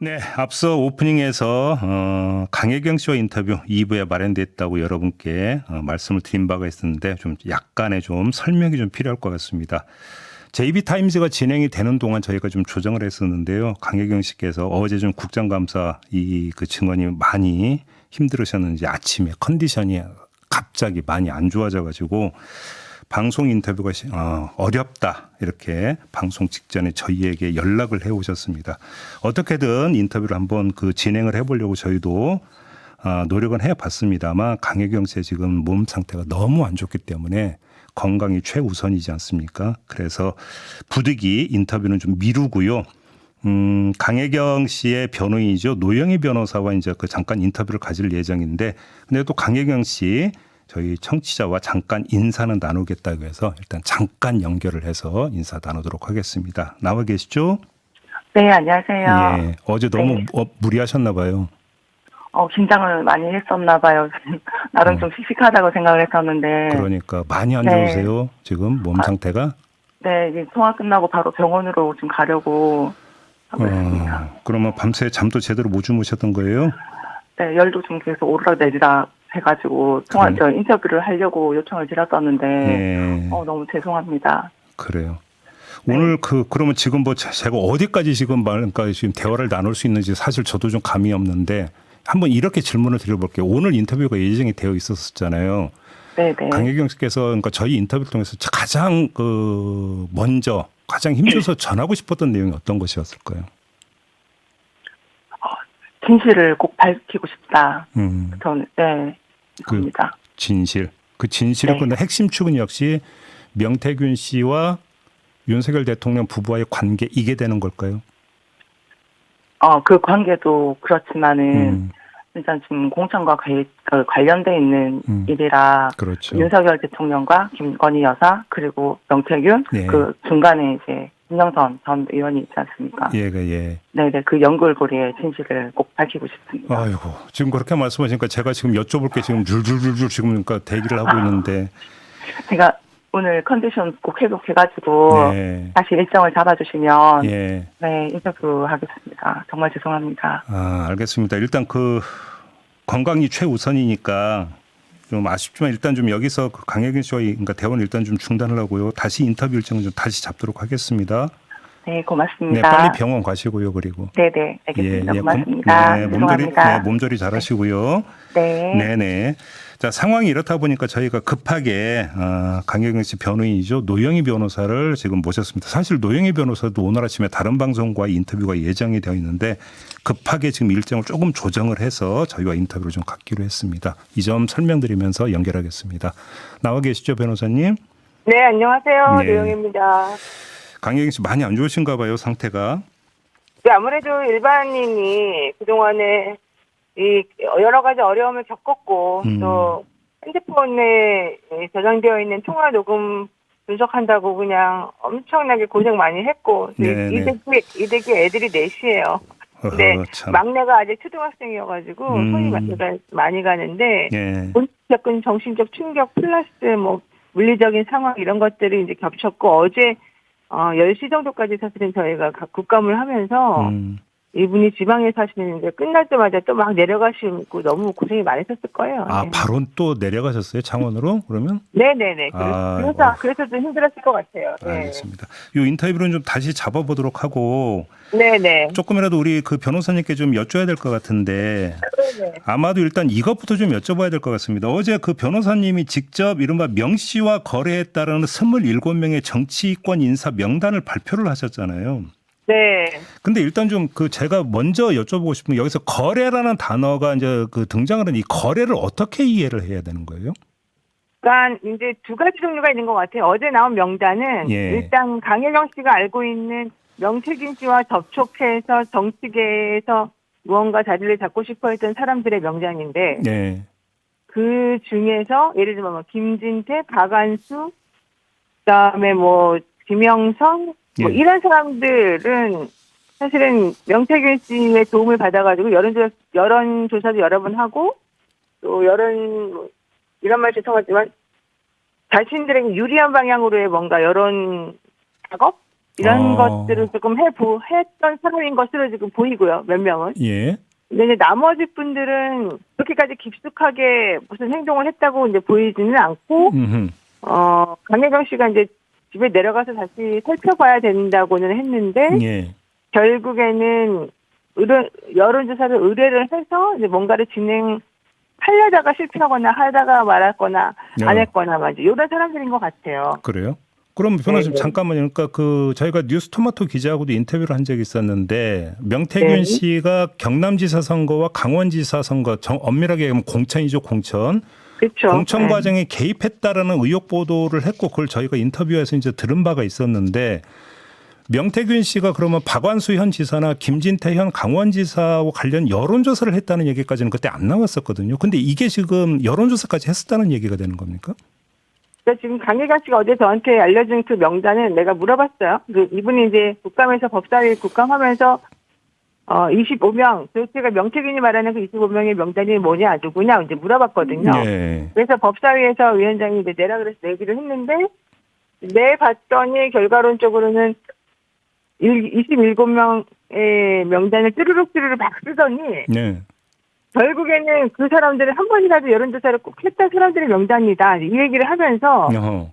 네, 앞서 오프닝에서 어, 강혜경 씨와 인터뷰 2부에 마련됐다고 여러분께 어, 말씀을 드린 바가 있었는데 좀 약간의 좀 설명이 좀 필요할 것 같습니다. JB타임즈가 진행이 되는 동안 저희가 좀 조정을 했었는데요. 강혜경 씨께서 어제 좀 국정감사 이 그 증언이 많이 힘들으셨는지 아침에 컨디션이 갑자기 많이 안 좋아져 가지고 방송 인터뷰가 시- 어, 어렵다 이렇게 방송 직전에 저희에게 연락을 해 오셨습니다. 어떻게든 인터뷰를 한번 그 진행을 해보려고 저희도 아, 노력은 해봤습니다만 강혜경 씨의 지금 몸 상태가 너무 안 좋기 때문에 건강이 최우선이지 않습니까? 그래서 부득이 인터뷰는 좀 미루고요. 음, 강혜경 씨의 변호인이죠. 노영희 변호사와 이제 그 잠깐 인터뷰를 가질 예정인데, 근데 또 강혜경 씨 저희 청취자와 잠깐 인사는 나누겠다고 해서 일단 잠깐 연결을 해서 인사 나누도록 하겠습니다. 나와 계시죠? 네, 안녕하세요. 예. 어제 너무 네. 어, 무리하셨나 봐요. 어, 긴장을 많이 했었나 봐요. 나름 좀 씩씩하다고 생각을 했었는데. 그러니까 많이 안 네. 좋으세요? 지금 몸 아, 상태가? 네, 이제 통화 끝나고 바로 병원으로 좀 가려고 하고 있습니다. 어, 그러면 밤새 잠도 제대로 못 주무셨던 거예요? 네, 열도 좀 계속 오르락 내리락 해가지고 통화. 저 인터뷰를 하려고 요청을 드렸었는데. 예. 어, 너무 죄송합니다. 그래요. 네. 오늘 그 그러면 지금 뭐 제- 제가 어디까지 지금 말까 지금 대화를 나눌 수 있는지 사실 저도 좀 감이 없는데 한번 이렇게 질문을 드려볼게요. 오늘 인터뷰가 예정이 되어 있었잖아요. 네 네. 강혜경 씨께서 그러니까 저희 인터뷰를 통해서 가장 그 먼저 가장 힘줘서 전하고 싶었던 내용이 어떤 것이었을까요? 진실을 꼭 밝히고 싶다. 음, 저는, 네. 그- 그겁니다. 진실. 그 진실을 네. 끊는 핵심 축은 역시 명태균 씨와 윤석열 대통령 부부와의 관계 이게 되는 걸까요? 어, 그 관계도 그렇지만은, 음, 일단 지금 공천과 관- 그 관련돼 있는 음. 일이라 그렇죠. 윤석열 대통령과 김건희 여사 그리고 명태균 예. 그 중간에 이제 김영선 전 의원이 있지 않습니까? 예가 예. 네네 그 연결고리의 진실을 꼭 밝히고 싶습니다. 아이고 지금 그렇게 말씀하시니까 제가 지금 여쭤볼 게 지금 줄줄줄줄 지금 그러니까 대기를 하고 있는데 제가 오늘 컨디션 꼭 회복해가지고 네. 다시 일정을 잡아주시면 예. 네 인터뷰 하겠습니다. 정말 죄송합니다. 아 알겠습니다. 일단 그 건강이 최우선이니까 좀 아쉽지만 일단 좀 여기서 그 강혜경 씨와의 그러니까 대화는 일단 좀 중단을 하고요. 다시 인터뷰 일정을 좀 다시 잡도록 하겠습니다. 네 네, 고맙습니다. 빨리 병원 가시고요. 그리고 네 네 알겠습니다. 고- 고맙습니다. 네, 몸조리. 네, 몸조리 잘하시고요. 네. 네 네. 자 상황이 이렇다 보니까 저희가 급하게 어, 강혜경 씨 변호인이죠 노영희 변호사를 지금 모셨습니다. 사실 노영희 변호사도 오늘 아침에 다른 방송과 인터뷰가 예정이 되어 있는데 급하게 지금 일정을 조금 조정을 해서 저희와 인터뷰를 좀 갖기로 했습니다. 이 점 설명드리면서 연결하겠습니다. 나와 계시죠 변호사님? 네, 안녕하세요. 네. 노영입니다. 강혜경 씨 많이 안 좋으신가 봐요 상태가. 네, 아무래도 일반인이 그동안에 이 여러 가지 어려움을 겪었고 음. 또 핸드폰에 저장되어 있는 통화 녹음 분석한다고 그냥 엄청나게 고생 많이 했고 네, 네. 이득이 이득이 애들이 넷이에요. 네, 참. 막내가 아직 초등학생이어가지고 음. 손이 많이, 가- 가는데 예. 본적인 정신적 충격 플러스 뭐 물리적인 상황 이런 것들이 이제 겹쳤고 어제 어 10시 정도까지 사실은 저희가 각 국감을 하면서 음. 이분이 지방에 사시는데 끝날 때마다 또 막 내려가시고 너무 고생이 많으셨을 거예요. 아 네. 바로 또 내려가셨어요 창원으로 그러면? 네네네. 그래서, 아, 그래서, 어. 그래서 좀 힘들었을 것 같아요. 네. 알겠습니다. 이 인터뷰는 좀 다시 잡아보도록 하고 네네. 조금이라도 우리 그 변호사님께 좀 여쭤야 될 것 같은데 네네. 아마도 일단 이것부터 좀 여쭤봐야 될 것 같습니다. 어제 그 변호사님이 직접 이른바 명 씨와 거래했다라는 27명의 정치권 인사 명단을 발표를 하셨잖아요. 네. 근데 일단 좀 그 제가 먼저 여쭤보고 싶은 게 여기서 거래라는 단어가 이제 그 등장을 하는 이 거래를 어떻게 이해를 해야 되는 거예요? 그러니까 이제 두 가지 종류가 있는 것 같아요. 어제 나온 명단은 예. 일단 강혜경 씨가 알고 있는 명태균 씨와 접촉해서 정치계에서 무언가 자리를 잡고 싶어 했던 사람들의 명단인데 네. 그 중에서 예를 들면 뭐 김진태, 박안수, 그다음에 뭐 김영선 뭐 예. 이런 사람들은 사실은 명태균 씨의 도움을 받아가지고 여론조사 여론조사도 여러 번 하고 또 여론 뭐 이런 말 죄송하지만 자신들에게 유리한 방향으로의 뭔가 여론 작업 이런 어. 것들을 조금 해보 했던 사람인 것으로 지금 보이고요. 몇 명은. 예. 근데 이제 나머지 분들은 그렇게까지 깊숙하게 무슨 행동을 했다고 이제 보이지는 않고 음흠. 어 강혜경 씨가 이제 집에 내려가서 다시 살펴봐야 된다고는 했는데 예. 결국에는 의뢰, 여론조사를 의뢰를 해서 이제 뭔가를 진행 하려다가 실패하거나 하다가 말았거나 안 네. 했거나 막 이제 이런 사람들인 것 같아요. 그래요? 그럼 변호사님 네, 네. 잠깐만요. 그러니까 그 저희가 뉴스 토마토 기자하고도 인터뷰를 한 적이 있었는데 명태균 네. 씨가 경남지사 선거와 강원지사 선거 정, 엄밀하게 얘기하면 공천이죠, 공천. 그렇죠. 공천 과정에 개입했다라는 의혹 보도를 했고 그걸 저희가 인터뷰에서 이제 들은 바가 있었는데 명태균 씨가 그러면 박완수 현 지사나 김진태 현 강원지사와 관련 여론조사를 했다는 얘기까지는 그때 안 나왔었거든요. 근데 이게 지금 여론조사까지 했었다는 얘기가 되는 겁니까? 그러니까 지금 강혜경 씨가 어제 저한테 알려준 그 명단은 내가 물어봤어요. 그 이분이 이제 국감에서 법사위 국감하면서 어 25명 도대체가 명태균이 말하는 그 25명의 명단이 뭐냐 누구냐 이제 물어봤거든요. 예. 그래서 법사위에서 위원장이 이제 내라 그래서 내기를 했는데 내 봤더니 결과론적으로는 27명의 명단을 쭈르륵 막 쓰더니 네. 결국에는 그 사람들은 한 번이라도 여론조사를 꼭 했던 사람들의 명단이다 이 얘기를 하면서 어허.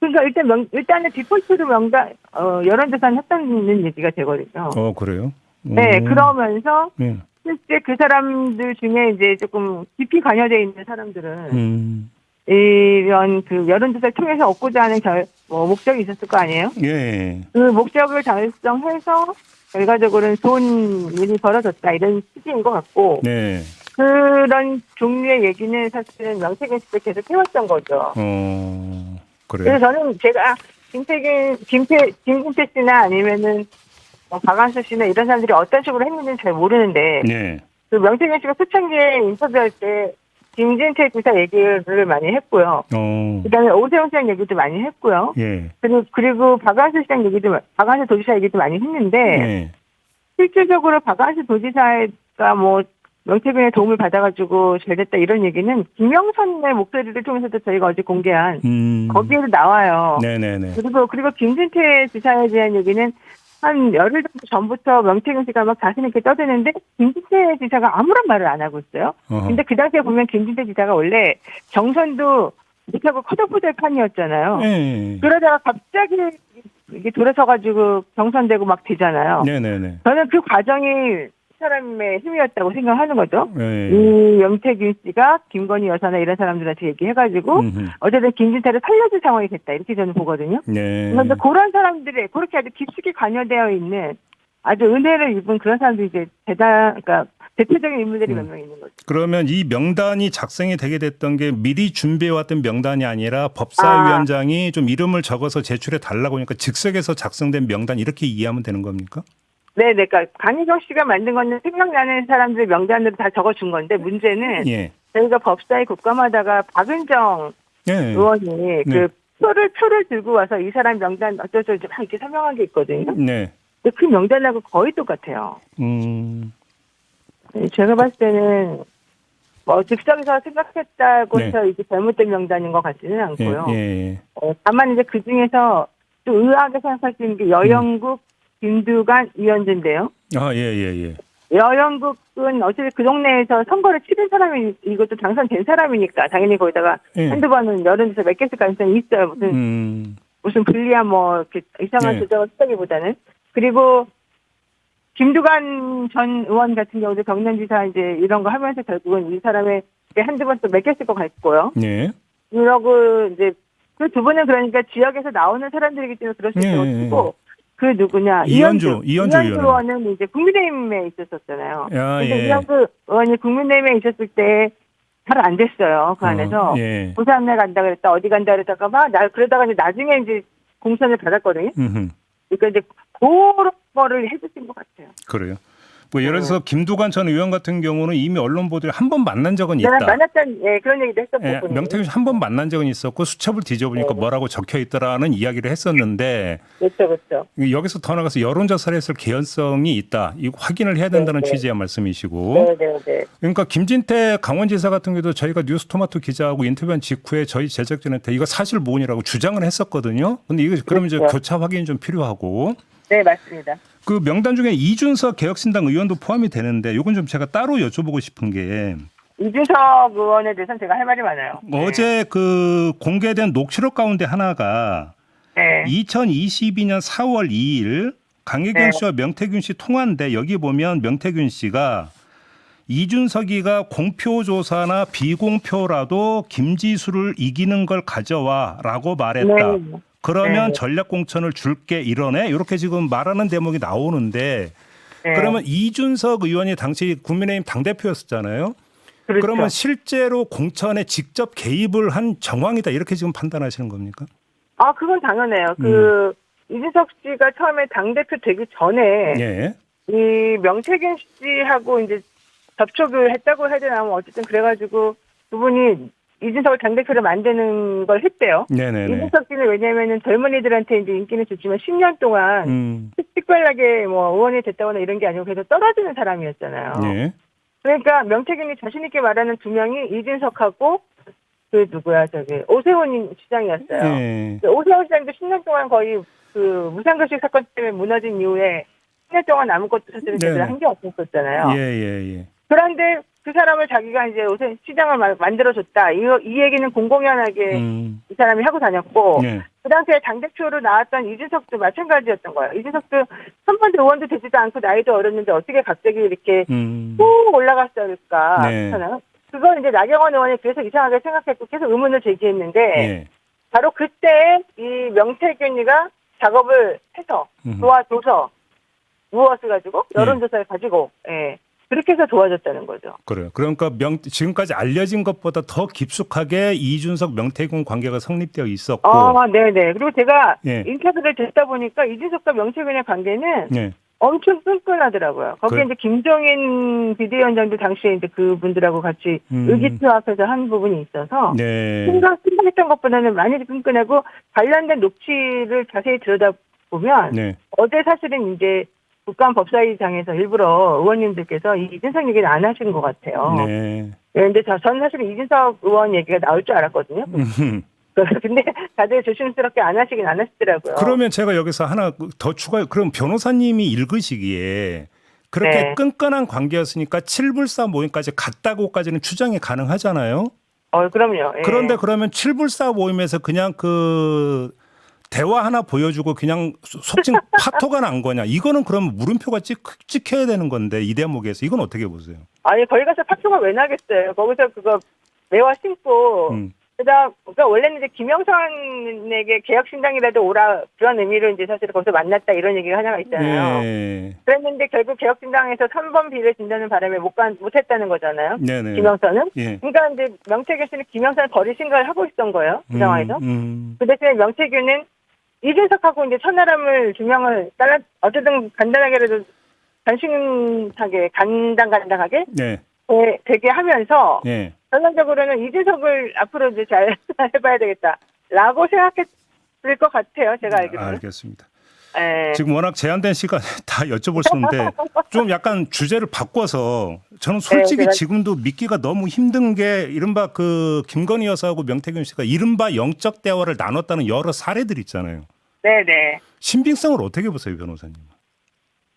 그러니까 일단 명, 일단은 디폴트로 명단 어, 여론조사는 했다는 얘기가 되거든요. 어 그래요? 네 음. 그러면서 네. 실제 그 사람들 중에 이제 조금 깊이 관여되어 있는 사람들은 음. 이런 그 여론조사를 통해서 얻고자 하는 결, 뭐 목적이 있었을 거 아니에요? 예. 그 목적을 달성해서 결과적으로는 좋은 일이 벌어졌다 이런 취지인 것 같고 네. 그런 종류의 얘기는 사실은 명태균 씨도 계속 해왔던 거죠. 어 그래요. 그래서 저는 제가 김태균, 김태, 김진태 씨나 아니면은 뭐 박한수 씨나 이런 사람들이 어떤 식으로 했는지는 잘 모르는데 네. 그 명태균 씨가 초창기에 인터뷰할 때 김진태 지사 얘기를 많이 했고요. 어. 그다음에 오세훈 시장 얘기도 많이 했고요. 예. 그리고 그리고 박한수 시장 얘기도 마- 박한수 도지사 얘기도 많이 했는데 네. 실질적으로 박한수 도지사가 뭐 명태균의 도움을 받아가지고 잘 됐다 이런 얘기는 김영선의 목소리를 통해서도 저희가 어제 공개한 음. 거기에도 나와요. 네네네. 그리고 그리고 김진태 지사에 대한 얘기는 한 열흘 정도 전부터 명태균 씨가 막 자신 있게 떠드는데 김진태 지사가 아무런 말을 안 하고 있어요. 어허. 근데 그 당시에 보면 김진태 지사가 원래 경선도 못하고 커덕부들 판이었잖아요. 예. 그러다가 갑자기 이게 돌아서가지고 경선되고 막 되잖아요. 네네네. 저는 그 과정이 이 사람의 힘이었다고 생각하는 거죠. 예. 이 명태균 씨가 김건희 여사나 이런 사람들한테 얘기해가지고 음흠. 어쨌든 김진태를 살려줄 상황이 됐다 이렇게 저는 보거든요. 네. 그런데 그런 사람들이 그렇게 아주 깊숙이 관여되어 있는 아주 은혜를 입은 그런 사람들이 이제 대단, 그러니까 대표적인 인물들이 음. 몇명 있는 거죠. 그러면 이 명단이 작성이 되게 됐던 게 미리 준비해왔던 명단이 아니라 법사위원장이 좀 이름을 적어서 제출해 달라고 하니까 즉석에서 작성된 명단 이렇게 이해하면 되는 겁니까? 네, 네, 그러니까 강희경 씨가 만든 거는 생각나는 사람들 명단으로 다 적어준 건데 문제는 예. 저희가 법사위 국감하다가 박은정 예. 의원이 네. 그 표를 표를 들고 와서 이 사람 명단 어쩌고저쩌고 막 이렇게 설명한 게 있거든요. 네. 근데 그 명단하고 거의 똑같아요. 음. 네, 제가 봤을 때는 뭐 즉석에서 생각했다고 네. 해서 이게 잘못된 명단인 것 같지는 예. 않고요. 예. 어, 다만 이제 그 중에서 또 의아하게 생각할 수 있는 게 여영국, 김두관, 이현주인데요. 아, 예, 예, 예. 여영국은 어차피 그 동네에서 선거를 치른 사람이 이것도 당선된 사람이니까 당연히 거기다가 예. 한두 번은 몇개쓸 가능성이 있어요. 무슨 음. 무슨 불리한 뭐 이렇게 이상한 네. 조작을 했다기보다는 그리고 김두관 전 의원 같은 경우도 경남지사 이제 이런 거 하면서 결국은 이 사람의 한두 번또쓸것 같고요. 예. 그러고 이제 그 두 분은 그러니까 지역에서 나오는 사람들이기 때문에 그럴 수 네, 있는 것이고 그 누구냐 이현주, 이현주 이현주 의원은. 이제 국민의힘에 있었었잖아요. 아, 근데 예. 이현주 의원이 국민의힘에 있었을 때 잘 안 됐어요. 그 안에서 어, 예. 부산에 간다 그랬다 어디 간다 그랬다가 막나 그러다가 이제 나중에 이제 공천을 받았거든요. 음흠. 그러니까 이제 그런 거를 해주신 것 같아요. 그래요. 뭐 예를 들어서 김두관 전 의원 같은 경우는 이미 언론 보도에 한 번 만난 적은 내가 있다. 만났던 예, 그런 얘기도 했었고. 예, 명태균 씨 한 번 만난 적은 있었고 수첩을 뒤져보니까 네. 뭐라고 적혀 있더라는 이야기를 했었는데 그렇죠, 그렇죠. 여기서 더 나가서 여론조사를 했을 개연성이 있다. 이거 확인을 해야 된다는 네, 네. 취지의 말씀이시고. 네, 네, 네. 그러니까 김진태 강원지사 같은 경우도 저희가 뉴스토마토 기자하고 인터뷰한 직후에 저희 제작진한테 이거 사실 무근이라고 주장을 했었거든요. 근데 이거 그러면 이제 그렇죠. 교차 확인이 좀 필요하고 네, 맞습니다. 그 명단 중에 이준석 개혁신당 의원도 포함이 되는데 이건 좀 제가 따로 여쭤보고 싶은 게 이준석 의원에 대해서는 제가 할 말이 많아요. 어제 그 공개된 녹취록 가운데 하나가 네. 2022년 4월 2일 강혜경 네. 씨와 명태균 씨 통화인데 여기 보면 명태균 씨가 이준석이가 공표조사나 비공표라도 김지수를 이기는 걸 가져와라고 말했다. 네. 그러면 네. 전략 공천을 줄게 이러네. 이렇게 지금 말하는 대목이 나오는데 네. 그러면 이준석 의원이 당시 국민의힘 당 대표였었잖아요. 그렇죠. 그러면 실제로 공천에 직접 개입을 한 정황이다 이렇게 지금 판단하시는 겁니까? 아, 그건 당연해요. 음. 그 이준석 씨가 처음에 당 대표 되기 전에 예. 이 명태균 씨하고 이제 접촉을 했다고 해야 되나 뭐 어쨌든 그래가지고 두 분이 이준석을 당 대표로 만드는 걸 했대요. 네네네. 이준석 씨는 왜냐면은 젊은이들한테 이제 인기는 좋지만 10년 동안 음. 특별하게 뭐 의원이 됐다거나 이런 게 아니고 계속 떨어지는 사람이었잖아요. 예. 그러니까 명태균이 자신 있게 말하는 두 명이 이준석하고 그 누구야 저기 오세훈 시장이었어요. 예. 그 오세훈 시장도 10년 동안 거의 그 무상급식 사건 때문에 무너진 이후에 10년 동안 아무것도 사실은 네. 제대로 한게 없었잖아요. 예, 예, 예. 그런데 그 사람을 자기가 이제 오세훈 시장을 마- 만들어줬다. 이, 이 얘기는 공공연하게 음. 이 사람이 하고 다녔고 예. 그 당시에 당대표로 나왔던 이준석도 마찬가지였던 거예요. 이준석도 한 번도 의원도 되지도 않고 나이도 어렸는데 어떻게 갑자기 이렇게 음. 쭉 올라갔을까 네. 그걸 이제 나경원 의원이 계속 이상하게 생각했고 계속 의문을 제기했는데 예. 바로 그때 이 명태균이가 작업을 해서 음. 도와줘서 무엇을 가지고 여론조사를 가지고 예 그렇게 해서 도와줬다는 거죠. 그래요. 그러니까 명 지금까지 알려진 것보다 더 깊숙하게 이준석 명태균 관계가 성립되어 있었고 아, 네네. 그리고 제가 예. 인터뷰를 듣다 보니까 이준석과 명태균의 관계는 예. 엄청 끈끈하더라고요. 거기에 그래. 이제 김종인 비대위원장도 당시에 이제 그분들하고 같이 음. 의기투합해서 한 부분이 있어서 네. 생각, 생각했던 것보다는 많이 끈끈하고 관련된 녹취를 자세히 들여다 보면 네. 어제 사실은 이제 국감 법사위장에서 일부러 의원님들께서 이 이준석 얘기를 안 하신 것 같아요. 네. 그런데 저, 저는 사실은 이준석 의원 얘기가 나올 줄 알았거든요. 음. 근데 다들 조심스럽게 안 하시긴 안 하시더라고요. 그러면 제가 여기서 하나 더 추가 그럼 변호사님이 읽으시기에 그렇게 네. 끈끈한 관계였으니까 7불사 모임까지 갔다고까지는 추정이 가능하잖아요. 어, 그럼요. 예. 그런데 그러면 7불사 모임에서 그냥 그 대화 하나 보여주고 그냥 소- 속칭 파토가 난 거냐? 이거는 그러면 물음표가 찍, 찍혀야 되는 건데 이 대목에서 이건 어떻게 보세요? 아니 거기 가서 파토가 왜 나겠어요? 거기서 그거 매화 신고 음. 그다음 그러니까 원래는 이제 김영선에게 개혁신당이라도 오라 그런 의미로 이제 사실 거기서 만났다 이런 얘기가 하나가 있잖아요. 예. 그랬는데 결국 개혁신당에서 3번 비를 준다는 바람에 못 간, 못했다는 거잖아요. 네네. 김영선은. 예. 그러니까 이제 명태균 씨는 김영선을 버릴 생각을 하고 있던 거예요. 그 상황에서. 음, 음. 그 대신에 명태균은 이준석하고 이제 천하람을 두 명을 잘라 어쨌든 간단하게라도 단순하게 간당간당하게 네. 되- 되게 하면서 예. 전반적으로는 이준석을 앞으로 이제 잘 해봐야 되겠다라고 생각했을 것 같아요. 제가 알기로는. 알겠습니다. 예. 지금 워낙 제한된 시간 다 여쭤볼 수 있는데 좀 약간 주제를 바꿔서 저는 솔직히 네, 제가- 지금도 믿기가 너무 힘든 게 이른바 그 김건희 여사하고 명태균 씨가 이른바 영적 대화를 나눴다는 여러 사례들 있잖아요. 네네. 신빙성을 어떻게 보세요, 변호사님?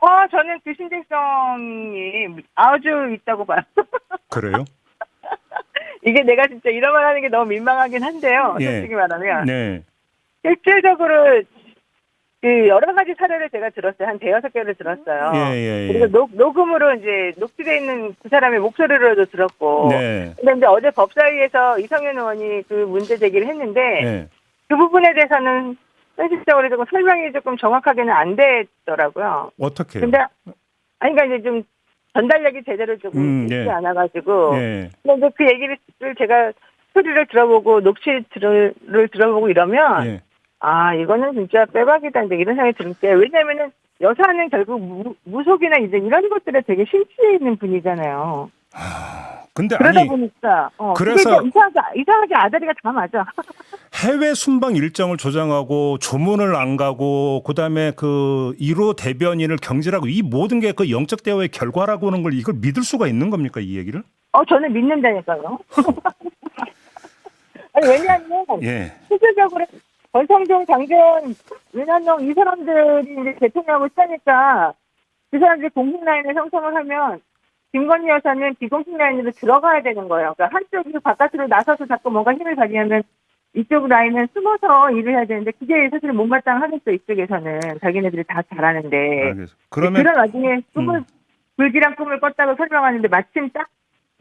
아 저는 그 신빙성이 아주 있다고 봐요. 그래요? 이게 내가 진짜 이런 말 하는 게 너무 민망하긴 한데요. 예. 솔직히 말하면. 네. 실질적으로 그 여러 가지 사례를 제가 들었어요. 한 대여섯 개를 들었어요. 예, 예, 그리고 예. 녹, 녹음으로 이제 녹취돼 있는 그 사람의 목소리로도 들었고. 네. 근데 이제 어제 법사위에서 이성윤 의원이 그 문제 제기를 했는데 네. 그 부분에 대해서는 현실적으로 조금 설명이 조금 정확하게는 안 됐더라고요. 어떻게? 근데 아니 그러니까 이제 좀 전달력이 제대로 조금 음, 있지 예. 않아가지고. 예. 근데 그 얘기를 제가 소리를 들어보고 녹취를 들어보고 이러면 예. 아 이거는 진짜 빼박이다 이제 이런 생각이 드는 게 왜냐면은 여사는 결국 무, 무속이나 이제 이런 것들에 되게 심취해 있는 분이잖아요. 근데 그러다 아니 보니까 어, 그래서- 그래서 이상하게 이상하게 아다리가 다 맞아. 해외 순방 일정을 조장하고 조문을 안 가고 그다음에 그 1호 대변인을 경질하고 이 모든 게 그 영적 대화의 결과라고 하는 걸 이걸 믿을 수가 있는 겁니까 이 얘기를? 어 저는 믿는다니까요. 아니 왜냐하면 예. 실질적으로 권성동, 장재원, 윤한영 이 사람들이 이제 대통령을 쓰니까 그 사람들이 공식 라인을 형성을 하면 김건희 여사는 비공식 라인으로 들어가야 되는 거예요. 그러니까 한쪽이 바깥으로 나서서 자꾸 뭔가 힘을 발휘하면 이쪽 라인은 숨어서 일을 해야 되는데 그게 사실 못마땅하겠죠 이쪽에서는 자기네들이 다 잘하는데. 그러면 그런 와중에 꿈을 음. 불길한 꿈을 꿨다고 설명하는데 마침 딱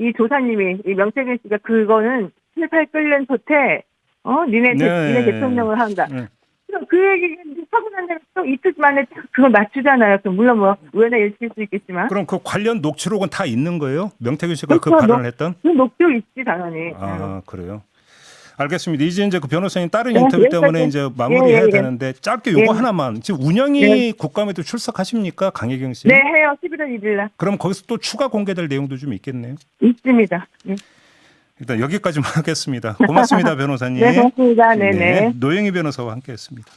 이 조사님이 이 명태균 씨가 그거는 실팔 끓는 솥에 어 니네 대, 네. 니네 대통령을 한다. 예. 그럼 그 얘기 하고 난 다음에 또 이틀 만에 딱 그걸 맞추잖아요. 그럼 물론 뭐 우연의 일치일 수 있겠지만 그럼 그 관련 녹취록은 다 있는 거예요? 명태균 씨가 그 그렇죠. 발언을 했던? 그 녹도 있지 당연히. 아 그래요. 알겠습니다. 이제 이제 그 변호사님 다른 네, 인터뷰 여기까지. 때문에 이제 마무리해야 예, 예, 예. 되는데 짧게 요거 예. 하나만 지금 운영이 네. 국감에도 출석하십니까 강혜경 씨? 네 해요. 11월 1일 날 그럼 거기서 또 추가 공개될 내용도 좀 있겠네요. 있습니다. 네, 일단 여기까지만 하겠습니다. 고맙습니다, 변호사님. 네 고맙습니다. 네네. 노영희 변호사와 함께했습니다.